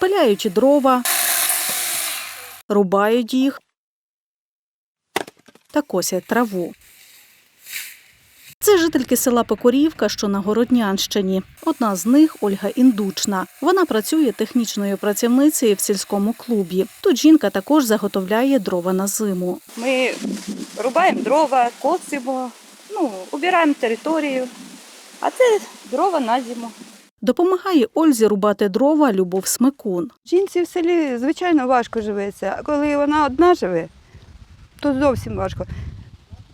пиляють дрова, рубають їх та косять траву. Це жительки села Пекорівка, що на Городнянщині. Одна з них Ольга Індучна. Вона працює технічною працівницею в сільському клубі. Тут жінка також заготовляє дрова на зиму. Ми рубаємо дрова, косимо, ну, убираємо територію, а це дрова на зиму. Допомагає Ользі рубати дрова Любов Смикун. Жінці в селі, звичайно, важко живеться, а коли вона одна живе, то зовсім важко.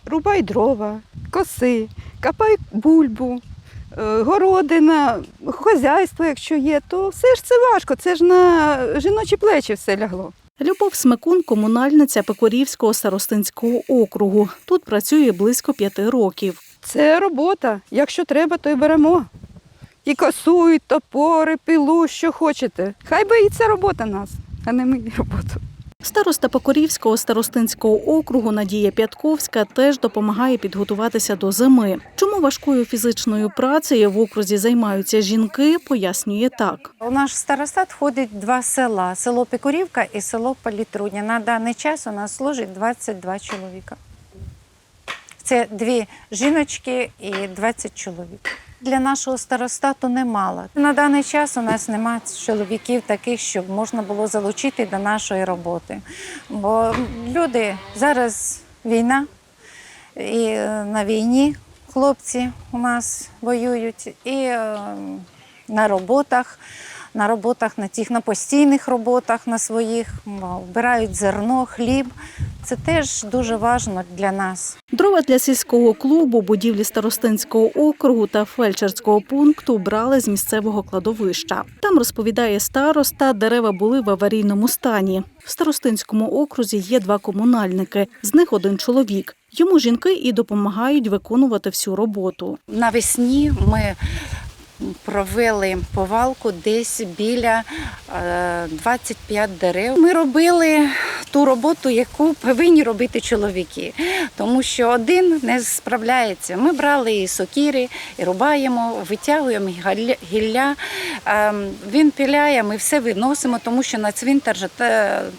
Рубай дрова, коси, копай бульбу, е, городина, хазяйство, якщо є, то все ж це важко. Це ж на жіночі плечі все лягло. Любов Смикун комунальниця Пекорівського старостинського округу. Тут працює близько п'яти років. Це робота. Якщо треба, то й беремо. І косу, і топори, пилу, що хочете. Хай би і це робота нас, а не ми роботу. Староста Покорівського старостинського округу Надія П'ятковська теж допомагає підготуватися до зими. Чому важкою фізичною працею в окрузі займаються жінки, пояснює так. У наш старостат входить два села: село Пекурівка і село Палітрудня. На даний час у нас служить 22 чоловіка. Це дві жіночки і 20 чоловік. Для нашого старостату немало. На даний час у нас немає чоловіків таких, щоб можна було залучити до нашої роботи. Бо люди зараз війна, і е, на війні хлопці у нас воюють, і е, на роботах, на роботах, на тих на постійних роботах на своїх, вбирають зерно, хліб. Це теж дуже важливо для нас. Дрова для сільського клубу, будівлі старостинського округу та фельдшерського пункту брали з місцевого кладовища. Там розповідає староста, дерева були в аварійному стані. В старостинському окрузі є два комунальники, з них один чоловік. Йому жінки і допомагають виконувати всю роботу. Навесні ми провели повалку десь біля е, 25 дерев. Ми робили ту роботу, яку повинні робити чоловіки, тому що один не справляється. Ми брали і сокіри, і рубаємо, витягуємо гілля. Е, Він піляє, ми все виносимо, тому що на цвинтар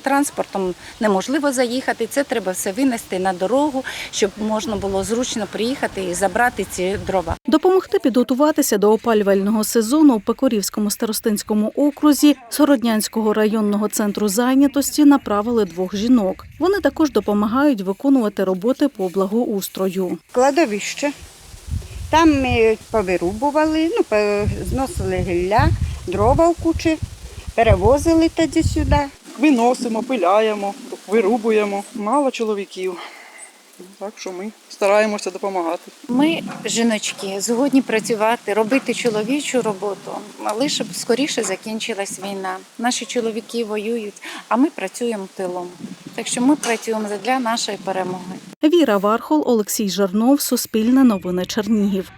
транспортом неможливо заїхати. Це треба все винести на дорогу, щоб можна було зручно приїхати і забрати ці дрова. Допомогти підготуватися до опалювального сезону у Пекорівському старостинському окрузі з Городнянського районного центру зайнятості направили двох жінок. Вони також допомагають виконувати роботи по благоустрою. кладовище. Там ми повирубували, ну, зносили гілля, дрова в кучі, перевозили тоді сюди. виносимо, пиляємо, вирубуємо. Мало чоловіків. Так що ми стараємося допомагати. Ми, жіночки, згодні працювати, робити чоловічу роботу, лише б скоріше закінчилась війна. Наші чоловіки воюють, а ми працюємо тилом. Так що ми працюємо для нашої перемоги. Віра Вархол, Олексій Жернов, Суспільне новини Чернігів.